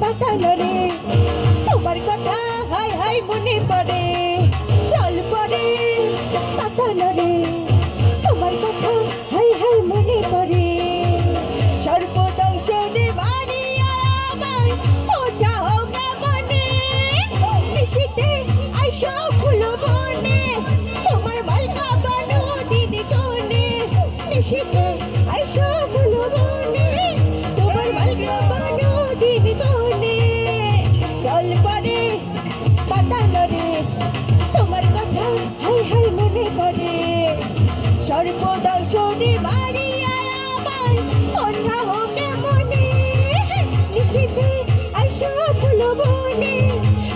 পাতালো রে। তোমার কথা হাই হাই মনে পড়ে। চল পড়ে, পাতালো রে। তোমার কথা হাই হাই মনে পড়ে। সর্বদংশনে বাড়ি আমায় পৌঁছা হোক নিশিতে আইসা ফুলো বনে তোমার মনে পড়ে সর্বদর্শনে বাড়ি আমায় ওঝা হোক মনে নিশিতে আইসা ফুলো বনে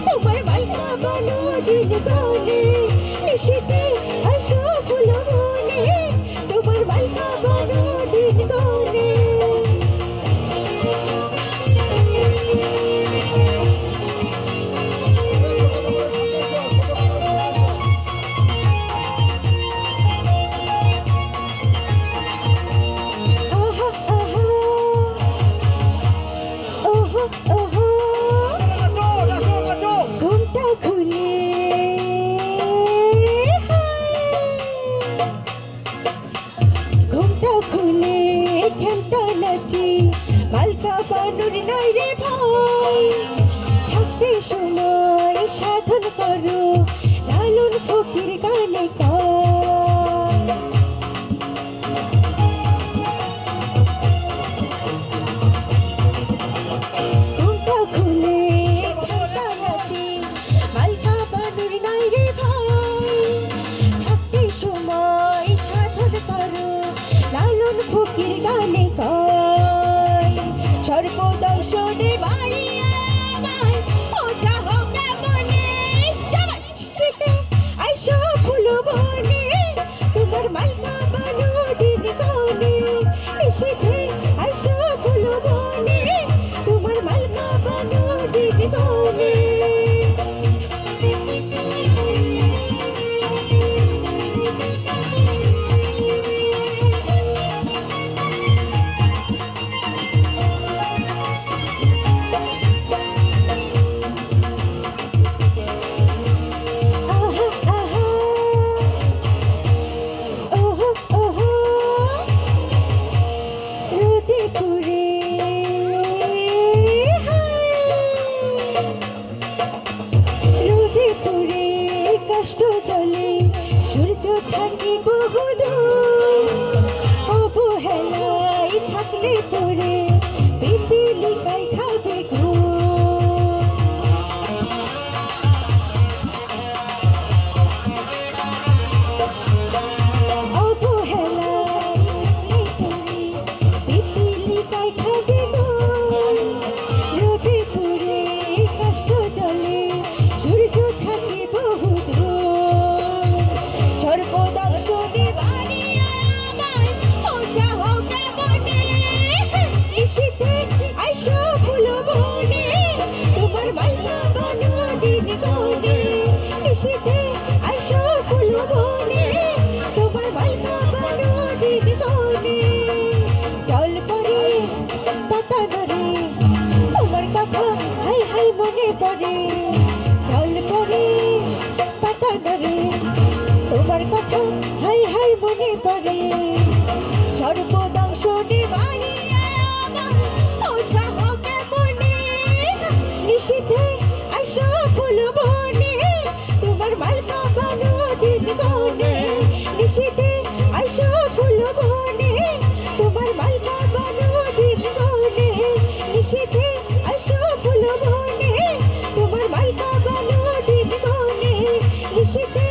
তোমার মালকা বানো দিন গনে নিশিতে আইসা ফুলো বনে দিন কোনে মালকা বানুর নাই রে ভাই। থাকতে সময় সাধন করো লালন ফকির গানে কর কষ্ট চলে সূর্য থাকে বহুদূর। অবহেলায় থাকলে পড়ে পিপিলিকায় খাবে ঘুম শীতে আসো কুলু বনে, তোমার মাইকা বানো দিদি বনে জল পরে পাতা নরে তোমার কথা হাই হাই মনে পড়ে। জল পরে পাতা নরে তোমার সর্বদাংশ বাড়ি খুশিতে